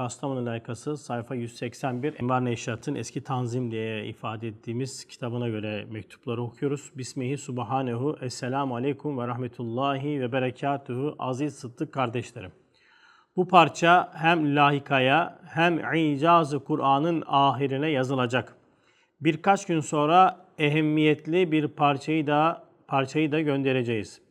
Kastamonu layıkası sayfa 181 Envar Neşat'ın eski tanzim diye ifade ettiğimiz kitabına göre mektupları okuyoruz. Bismihi subhanehu esselamu aleyküm ve rahmetullahi ve berekatuhu aziz sıddık kardeşlerim. Bu parça hem lahikaya hem icazı Kur'an'ın ahirine yazılacak. Birkaç gün sonra ehemmiyetli bir parçayı da parçayı da göndereceğiz.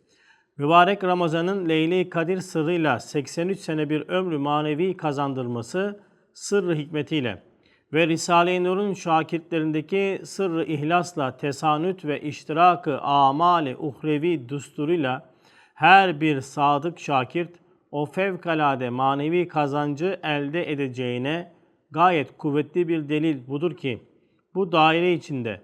Mübarek Ramazan'ın Leyle-i Kadir sırrıyla 83 sene bir ömrü manevi kazandırması sırrı hikmetiyle ve Risale-i Nur'un şakirtlerindeki sırrı ihlasla tesanüt ve iştirakı amali uhrevi düsturuyla her bir sadık şakirt o fevkalade manevi kazancı elde edeceğine gayet kuvvetli bir delil budur ki bu daire içinde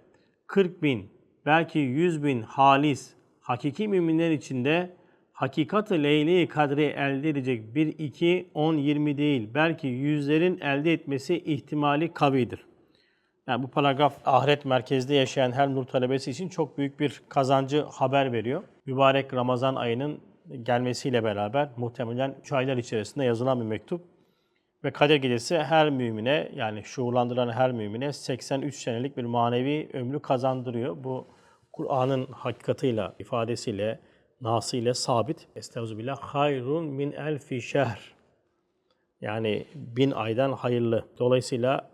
40 bin belki 100 bin halis hakiki müminler içinde hakikati leyli kadri elde edecek 1, 2, 10, 20 değil belki yüzlerin elde etmesi ihtimali kavidir. Yani bu paragraf ahiret merkezde yaşayan her nur talebesi için çok büyük bir kazancı haber veriyor. Mübarek Ramazan ayının gelmesiyle beraber muhtemelen 3 aylar içerisinde yazılan bir mektup. Ve Kadir Gecesi her mümine yani şuurlandıran her mümine 83 senelik bir manevi ömrü kazandırıyor. Bu Kur'an'ın hakikatiyle, ifadesiyle, nasıyla sabit. Estağfirullah. Hayrun min elfi şehr. Yani bin aydan hayırlı. Dolayısıyla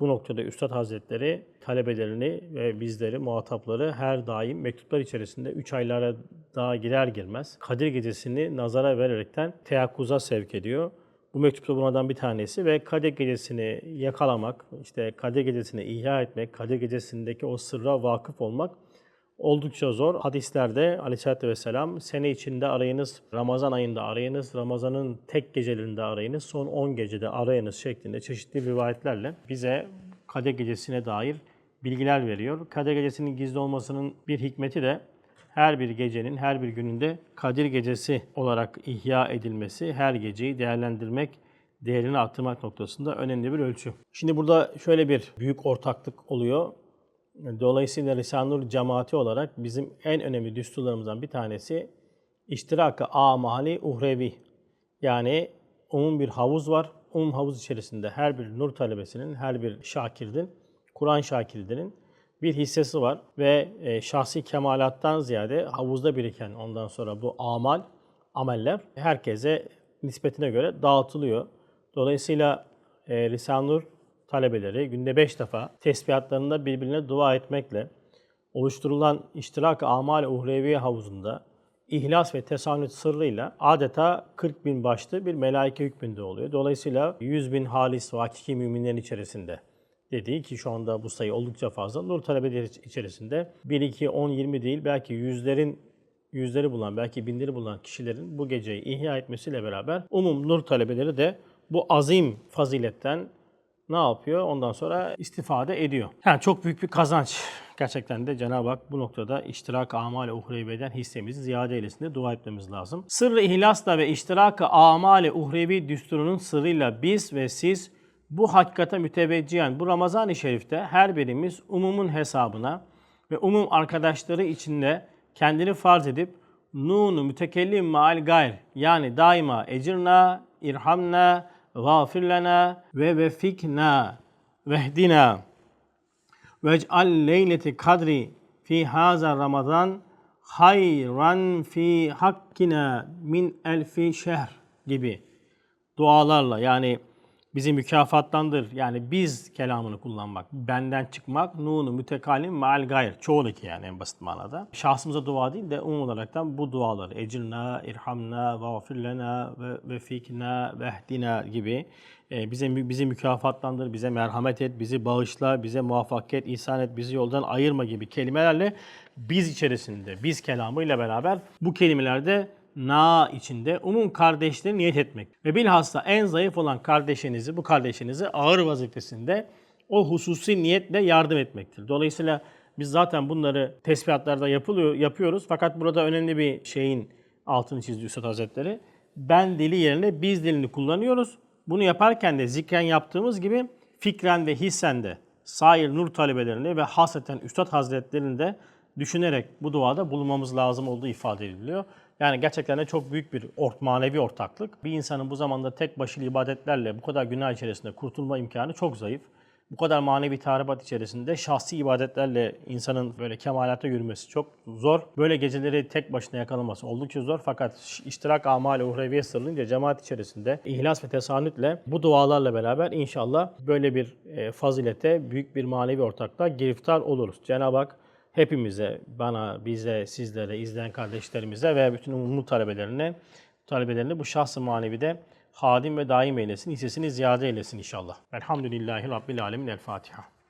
bu noktada Üstad Hazretleri talebelerini ve bizleri, muhatapları her daim mektuplar içerisinde 3 aylara daha girer girmez Kadir Gecesi'ni nazara vererekten teyakkuza sevk ediyor. Bu mektupta bunlardan bir tanesi ve Kadir Gecesi'ni yakalamak, işte Kadir Gecesi'ni ihya etmek, Kadir Gecesi'ndeki o sırra vakıf olmak oldukça zor. Hadislerde aleyhissalatü vesselam sene içinde arayınız, Ramazan ayında arayınız, Ramazan'ın tek gecelerinde arayınız, son 10 gecede arayınız şeklinde çeşitli rivayetlerle bize Kadir Gecesi'ne dair bilgiler veriyor. Kadir Gecesi'nin gizli olmasının bir hikmeti de her bir gecenin, her bir gününde Kadir Gecesi olarak ihya edilmesi, her geceyi değerlendirmek, değerini arttırmak noktasında önemli bir ölçü. Şimdi burada şöyle bir büyük ortaklık oluyor. Dolayısıyla Risale-i Nur cemaati olarak bizim en önemli düsturlarımızdan bir tanesi iştirak-ı amali uhrevi. Yani umum bir havuz var. Umum havuz içerisinde her bir nur talebesinin, her bir şakirdin, Kur'an şakirdinin bir hissesi var ve e, şahsi kemalattan ziyade havuzda biriken ondan sonra bu amal, ameller herkese nispetine göre dağıtılıyor. Dolayısıyla e, Risale-i Nur talebeleri günde beş defa tesbihatlarında birbirine dua etmekle oluşturulan iştirak-ı amal uhrevi havuzunda ihlas ve tesanüt sırrıyla adeta 40 bin başlı bir melaike hükmünde oluyor. Dolayısıyla 100 bin halis ve hakiki müminlerin içerisinde dediği ki şu anda bu sayı oldukça fazla. Nur talebeleri içerisinde 1, 2, 10, 20 değil belki yüzlerin yüzleri bulan, belki binleri bulan kişilerin bu geceyi ihya etmesiyle beraber umum nur talebeleri de bu azim faziletten ne yapıyor? Ondan sonra istifade ediyor. Yani çok büyük bir kazanç. Gerçekten de Cenab-ı Hak bu noktada iştirak amale uhreviden hissemizi ziyade eylesin diye dua etmemiz lazım. Sırrı ihlasla ve iştirak amale uhrevi düsturunun sırrıyla biz ve siz bu hakikate müteveccihen bu Ramazan-ı Şerif'te her birimiz umumun hesabına ve umum arkadaşları içinde kendini farz edip nunu mütekellim maal gayr yani daima ecirna, irhamna, gafir lena ve vefikna vehdina. Vec'al leyleti kadri fi haza ramazan hayran fi hakkina min elfi şehr gibi dualarla. Yani bizi mükafatlandır. Yani biz kelamını kullanmak, benden çıkmak, nunu mütekalim maal gayr. Çoğundaki yani en basit manada. Şahsımıza dua değil de umum olaraktan bu duaları ecirna, irhamna, gafir lena ve vefikna, vehdina gibi e, bize bizi mükafatlandır, bize merhamet et, bizi bağışla, bize muvaffakiyet ihsan et, bizi yoldan ayırma gibi kelimelerle biz içerisinde, biz kelamıyla beraber bu kelimelerde na içinde umum kardeşleri niyet etmek. Ve bilhassa en zayıf olan kardeşinizi, bu kardeşinizi ağır vazifesinde o hususi niyetle yardım etmektir. Dolayısıyla biz zaten bunları tesbihatlarda yapılıyor, yapıyoruz. Fakat burada önemli bir şeyin altını çizdi Üstad Hazretleri. Ben dili yerine biz dilini kullanıyoruz. Bunu yaparken de zikren yaptığımız gibi fikren ve hissen de sair nur talebelerini ve hasreten Üstad Hazretlerini de düşünerek bu duada bulunmamız lazım olduğu ifade ediliyor. Yani gerçekten de çok büyük bir ort, manevi ortaklık. Bir insanın bu zamanda tek başıyla ibadetlerle bu kadar günah içerisinde kurtulma imkanı çok zayıf. Bu kadar manevi tahribat içerisinde şahsi ibadetlerle insanın böyle kemalata yürümesi çok zor. Böyle geceleri tek başına yakalaması oldukça zor. Fakat iştirak amali uhreviye sırrınca cemaat içerisinde ihlas ve tesanütle bu dualarla beraber inşallah böyle bir e, fazilete, büyük bir manevi ortaklığa giriftar oluruz. Cenab-ı Hak hepimize, bana, bize, sizlere, izleyen kardeşlerimize ve bütün umumlu talebelerine, talebelerine bu şahs-ı manevide hadim ve daim eylesin, hissesini ziyade eylesin inşallah. Elhamdülillahi Rabbil Alemin. El Fatiha.